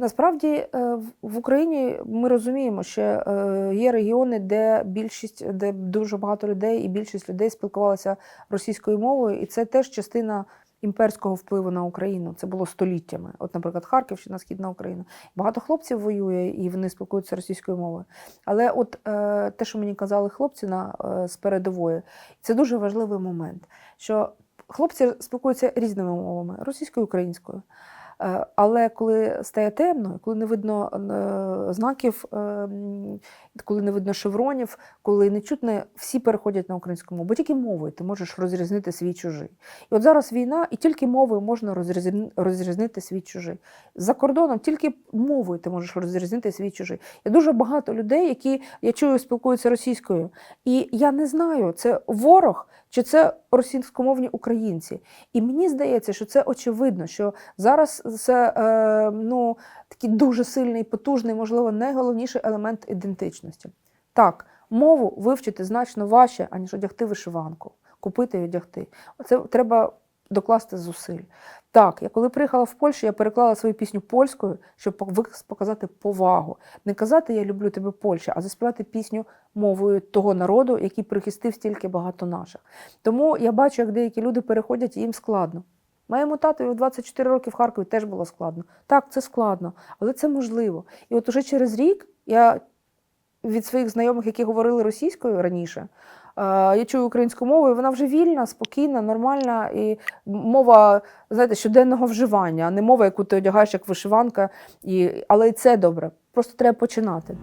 Насправді е, в- Україні ми розуміємо, що е, є регіони, де більшість, де дуже багато людей і більшість людей спілкувалися російською мовою, і це теж частина імперського впливу на Україну. Це було століттями. От, наприклад, Харківщина, Східна Україна. Багато хлопців воює і вони спілкуються російською мовою. Але от е, те, що мені казали хлопці на, з передової, це дуже важливий момент. Що хлопці спілкуються різними мовами російською, українською. Е, Але коли стає темно, коли не видно е, знаків, е, коли не видно шевронів, коли не чутно, всі переходять на українську мову, бо тільки мовою ти можеш розрізнити свій чужий. І от зараз війна, і тільки мовою можна розрізнити свій чужий. За кордоном тільки мовою ти можеш розрізнити свій чужий. Є дуже багато людей, які я чую, спілкуються російською. І я не знаю, це ворог чи це російськомовні українці. І мені здається, що це очевидно, що зараз це е, ну, такий дуже сильний, потужний, можливо, найголовніший елемент ідентичності. Так, мову вивчити значно важче, аніж одягти вишиванку, купити і одягти. Це треба докласти зусиль. Так, я коли приїхала в Польщу, я переклала свою пісню польською, щоб показати повагу. Не казати Я люблю тебе Польща, а заспівати пісню мовою того народу, який прихистив стільки багато наших. Тому я бачу, як деякі люди переходять, і їм складно. Моєму татові у 24 роки в Харкові теж було складно. Так, це складно, але це можливо. І от уже через рік я від своїх знайомих, які говорили російською раніше, е, я чую українську мову, і вона вже вільна, спокійна, нормальна, і мова, знаєте, щоденного вживання, а не мова, яку ти одягаєш як вишиванка. І... Але і це добре. Просто треба починати.